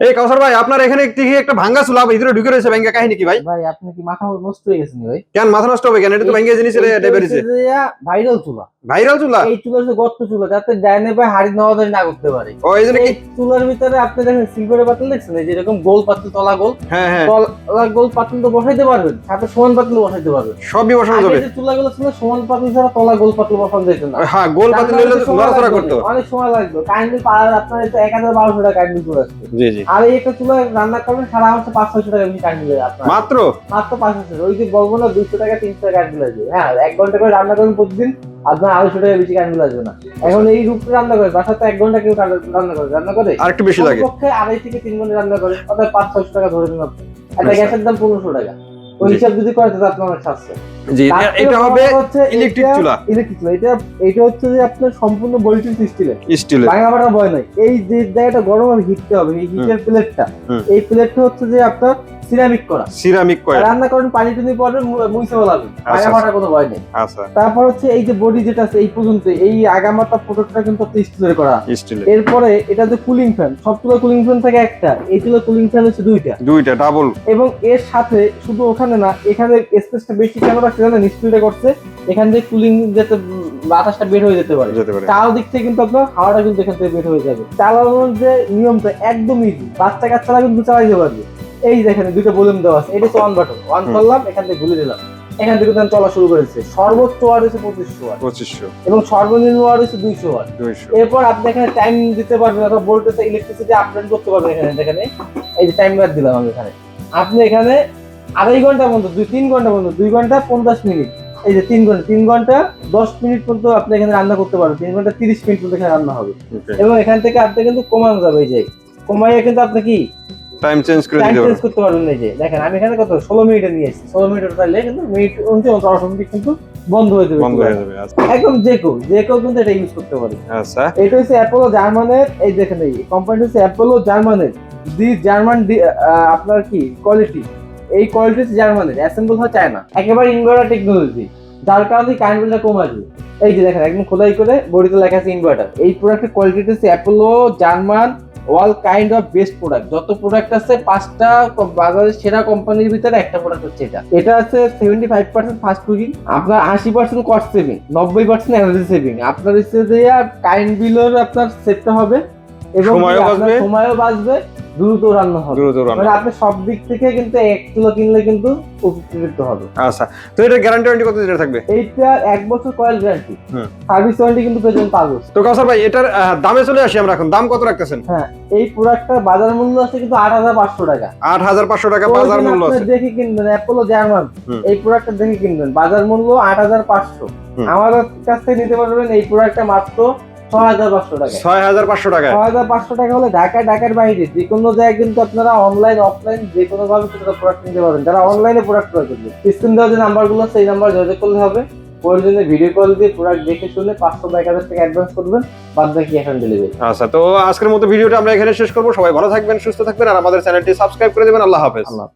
এই কাউসার ভাই আপনার এখানে দেখি একটা ভাঙ্গা চুলা ভিতরে ঢুকে রয়েছে ব্যাংকে কাহিনী কি ভাই? ভাই আপনি কি মাথা নষ্ট হয়ে গেছেন ভাই? কেন মাথা নষ্ট হবে কেন? এটা তো ব্যাংকে জিনিস ডেবেরিছে ভাইরাল চুলা। ভাইরাল চুলা? এই চুলা হচ্ছে গর্ত চুলা যাতে ডাইনে ভাই হাড়ি নওয়াদারি না করতে পারে। ও এই জন্য কি এই চুলার ভিতরে আপনি দেখেন সিলভারের পাতিল দেখছেন? এই যেরকম গোল পাতিল তলা গোল হ্যাঁ হ্যাঁ। তলা গোল পাতিল তো বসাইতে পারবেন সাথে সমান পাতিল বসাইতে পারবেন। সবই বসানো যাবে। যে চুলাগুলো ছিল সমান পাতিল ছাড়া তলা গোল পাতিল বসানো যেত না। হ্যাঁ গোল পাতিল হলে তো নড়াচড়া লাগবে অনেক- সময় লাগবে। কারেন্ট বিল পাওয়ার আপনার এটা এক হাজার বারোশো টাকা কারেন্ট বিল চলে আসবে জি জি। আর এই একটা চুলা রান্না করবেন সারা হচ্ছে পাঁচ ছয়শো টাকা এমনি কারেন্ট বিল আপনার। মাত্র? মাত্র পাঁচ হাজার ওই যে বলব না দুশো টাকা তিনশো টাকা কারেন্ট বিল আসবে হ্যাঁ এক ঘণ্টা করে রান্না করবেন প্রতিদিন আপনার আড়াইশো টাকা বেশি কারেন্ট বিল আসবে না। এখন এই রূপে রান্না করে বাসাতে এক ঘণ্টা কেউ রান্না রান্না করে রান্না করে? আর একটু বেশি লাগে। পক্ষে আড়াই থেকে তিন ঘণ্টা রান্না করে অর্থাৎ পাঁচ ছয়শো টাকা ধরে নিন আপনি। একটা আচ্ছা। গ্যাসের দাম পনেরোশো টাকা। ওই হিসাব যদি করে তাহলে আপনার অনেক সাশ্রয় জি এটা হবে হচ্ছে ইলেকট্রিক চুলা। ইলেকট্রিক চুলা। এটা এটা হচ্ছে যে আপনার সম্পূর্ণ বলিটির স্টিলের। স্টিলের। ভাঙা ফাটা ভয় নাই। এই যে জায়গাটা গরম হবে হিটতে হবে এই হিটের প্লেটটা। এই প্লেটটা হচ্ছে যে আপনার সিরামিক করা। সিরামিক কয়েল রান্না করেন পানি টুনি মু- মুইসে। ফাটা কোনো ভয় নেই। আচ্ছা। তারপর হচ্ছে এই যে বডি যেটা আছে এই পর্যন্ত এই আগামাতা প্রোডাক্টটা কিন্তু স্টিলের করা। স্টিলের এরপরে এটা যে কুলিং ফ্যান সব চুলা কুলিং ফ্যান থাকে একটা কুলিং ফ্যান হচ্ছে দুইটা। দুইটা ডাবল এবং এর সাথে শুধু ওখানে না এখানে স্পেসটা বেশি কেন রাখছে জানেন? স্টিলটা করছে এখান থেকে কুলিং যাতে বাতাসটা বের হয়ে যেতে পারে। পারে। চাল দিক থেকে কিন্তু আপনার হাওয়াটা কিন্তু এখান থেকে বের হয়ে যাবে। চালানোর যে নিয়মটা একদম ইজি বাচ্চা কাচ্চারা কিন্তু চালাইতে পারবে। এই দেখেন দুটো বলুন দেওয়া আছে এটা তো অন বাটন অন করলাম এখান থেকে ঘুরে দিলাম। এখান থেকে দেন চলা শুরু করেছে। সর্বোচ্চ ওয়ার হচ্ছে পঁচিশশো ওয়াট পঁচিশশো। এবং সর্বনিম্ন ওয়ার হচ্ছে দুইশো ওয়াট এরপর আপনি এখানে টাইম দিতে পারবেন অথবা ভোল্টেজ ইলেকট্রিসিটি আপডেট করতে পারবেন এখানে এখানে এই। যে টাইমার দিলাম আমি এখানে। আপনি এখানে আড়াই ঘণ্টা পর্যন্ত দুই তিন ঘণ্টা পর্যন্ত দুই ঘণ্টা পঞ্চাশ মিনিট এই যে তিন ঘণ্টা তিন ঘণ্টা দশ মিনিট পর্যন্ত আপনি এখানে রান্না করতে পারবেন। তিন ঘণ্টা তিরিশ মিনিট পর্যন্ত এখানে রান্না হবে। এবং এখান থেকে আপনি কিন্তু কমানো যাবে এই যে। কমাইয়ে কিন্তু আপনি কি? টাইম চেঞ্জ করে দিতে চেঞ্জ করতে পারবেন এই যে। দেখেন আমি এখানে কত ষোলো মিনিটে নিয়ে এসেছি ষোলো মিনিট তাহলে কিন্তু মিনিট উনত্রিশ অটোমেটিক কিন্তু বন্ধ হয়ে যাবে। বন্ধ হয়ে যাবে আচ্ছা। একদম যে কেউ কিন্তু এটা ইউজ করতে পারে। আচ্ছা। এটা হচ্ছে অ্যাপোলো জার্মানের এই দেখেন এই কোম্পানি হচ্ছে অ্যাপোলো জার্মানের। দি জার্মান আপনার কি কোয়ালিটি এই কোয়ালিটি জার্মানের অ্যাসেম্বল হয় চায়না একেবারে ইনভার্টার টেকনোলজি যার কারণে কারেন্ট বিলটা কম আসবে। এই যে দেখেন একদম খোদাই করে বডিতে লেখা আছে ইনভার্টার এই প্রোডাক্টের কোয়ালিটি হচ্ছে Apollo German all kind of best product যত প্রোডাক্ট আছে পাঁচটা বাজারের সেরা কোম্পানির ভিতরে একটা প্রোডাক্ট হচ্ছে এটা। এটা আছে seventy five percent fast cooking আপনার আশি পার্সেন্ট কস্ট সেভিং নব্বই পার্সেন্ট এনার্জি সেভিং আপনার হচ্ছে যে কারেন্ট বিলের আপনার সেটটা হবে। এবং সময়ও বাঁচবে। দ্রুত রান্না হবে। দ্রুত রান্না মানে আপনি সব দিক থেকে কিন্তু এক কিলো কিনলে কিন্তু উপকৃত হবে। আচ্ছা তো এটা গ্যারান্টি ওয়ারেন্টি কত দিনের থাকবে? এইটা এক বছর কয়েল গ্যারান্টি সার্ভিস ওয়ারেন্টি কিন্তু পেয়েছেন পাঁচ বছর। তো ভাই এটার দামে চলে আসি আমরা এখন। দাম কত রাখতেছেন? হ্যাঁ এই প্রোডাক্টটার বাজার মূল্য আছে কিন্তু আট হাজার পাঁচশো টাকা। আট হাজার পাঁচশো টাকা বাজার মূল্য আছে। দেখে কিনবেন অ্যাপোলো জার্মান। এই প্রোডাক্টটা দেখে কিনবেন। বাজার মূল্য আট হাজার পাঁচশো। আমাদের কাছ থেকে নিতে পারবেন এই প্রোডাক্টটা মাত্র ছয় হাজার পাঁচশো টাকা ছয় হাজার পাঁচশো টাকা হলে ঢাকা ঢাকার বাইরে যে কোনো জায়গায় কিন্তু আপনারা অনলাইন অফলাইন যে কোনো ভাবে প্রোডাক্ট নিতে পারবেন। যারা অনলাইনে প্রোডাক্ট ক্রয় করবে স্ক্রিন দেওয়া যে নাম্বারগুলো নাম্বার যোগাযোগ করলে হবে। প্রয়োজনে ভিডিও কল দিয়ে প্রোডাক্ট দেখে শুনে পাঁচশো বা এক হাজার টাকা অ্যাডভান্স করবেন বাদ বাকি এখন ডেলিভারি আচ্ছা তো আজকের মতো ভিডিওটা আমরা এখানে শেষ করব। সবাই ভালো থাকবেন সুস্থ থাকবেন আর আমাদের চ্যানেলটি সাবস্ক্রাইব করে দেবেন। আল্লাহ হাফেজ। আল্লাহ